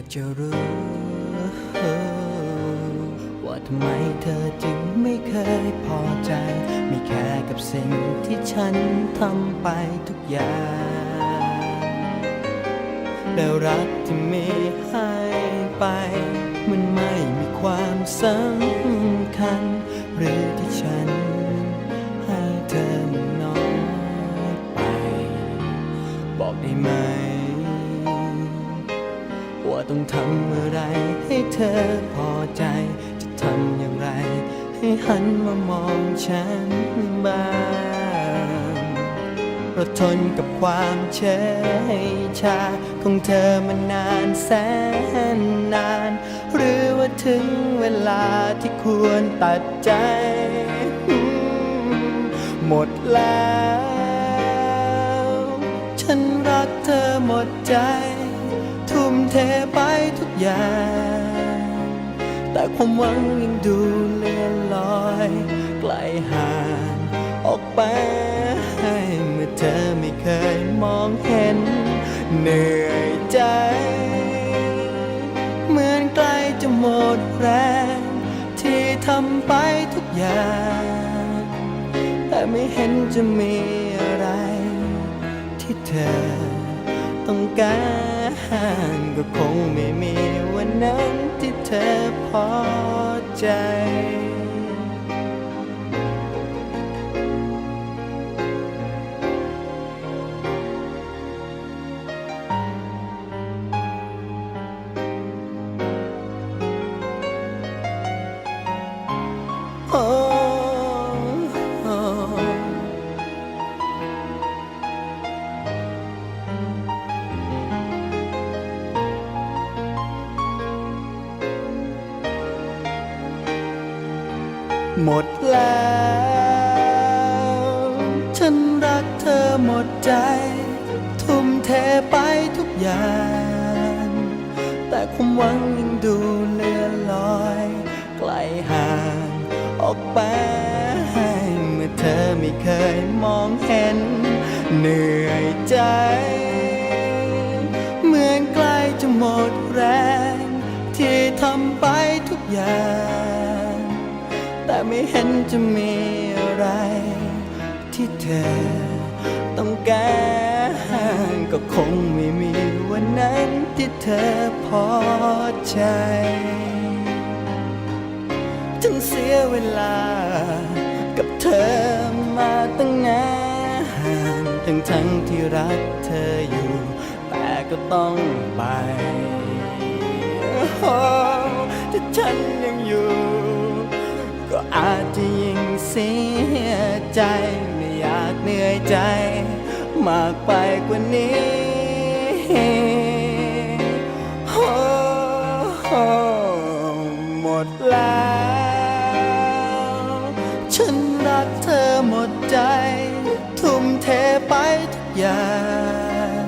อยากจะรู้ ว่าทำไมเธอจึงไม่เคยพอใจ ไม่แค่กับสิ่งที่ฉันทำไปทุกอย่าง แล้วรักที่มีให้ไป มันไม่มีความสำคัญ หรือที่ฉันให้เธอมันน้อยไป บอกได้ไหม ต้องทำอะไรให้เธอพอใจ จะทำอย่างไร ให้หันมามองฉันบ้างเราทนกับความเฉยชาของเธอมานานแสนนาน หรือว่าถึงเวลาที่ควรตัดใจ หมดแล้ว ฉันรักเธอหมดใจ เทไปทุกอย่าง แต่ความหวังยังดูเลื่อนลอยไกลห่างออกไปเมื่อเธอไม่เคยมองเห็น เหนื่อยใจ เหมือนใกล้จะหมดแรง ที่ทำไปทุกอย่าง แต่ไม่เห็นจะมีอะไร ที่เธอต้องการ ก็คงไม่มีวันนั้นที่เธอพอใจ หมดแล้ว ฉันรักเธอหมดใจ ทุ่มเทไปทุกอย่าง แต่ความหวังยังดูเลื่อนลอย ไกลห่างออกไป เมื่อเธอไม่เคยมองเห็น เหนื่อยใจ เหมือนใกล้จะหมดแรง ที่ทำไปทุกอย่าง แต่ไม่เห็นจะมีอะไร ที่เธอต้องการก็คงไม่มีวันนั้นที่เธอพอใจฉันเสียเวลา กับเธอมาตั้งนานทั้งทั้งที่รักเธออยู่ แต่ก็ต้องไปโอ้ถ้าฉันยังอยู่ ใจไม่อยากเหนื่อยใจ มากไปกว่านี้โอ้โอ้หมดแล้ว ฉันรักเธอหมดใจ ทุ่มเทไปทุกอย่าง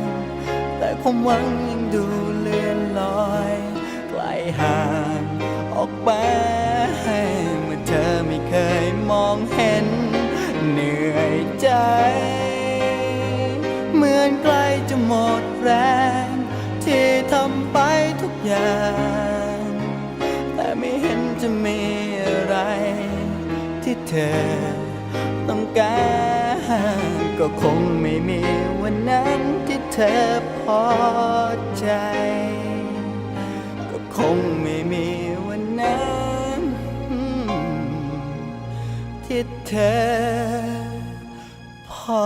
แต่ความหวังยังดูเลื่อนลอย ไกลห่างออกไป ใจเหมือนใกล้จะหมดแรง ที่ทำไปทุกอย่าง แต่ไม่เห็นจะมีอะไร ที่เธอต้องการก็คงไม่มีวันนั้นที่เธอพอใจ ก็คงไม่มีวันนั้นที่เธอ พอ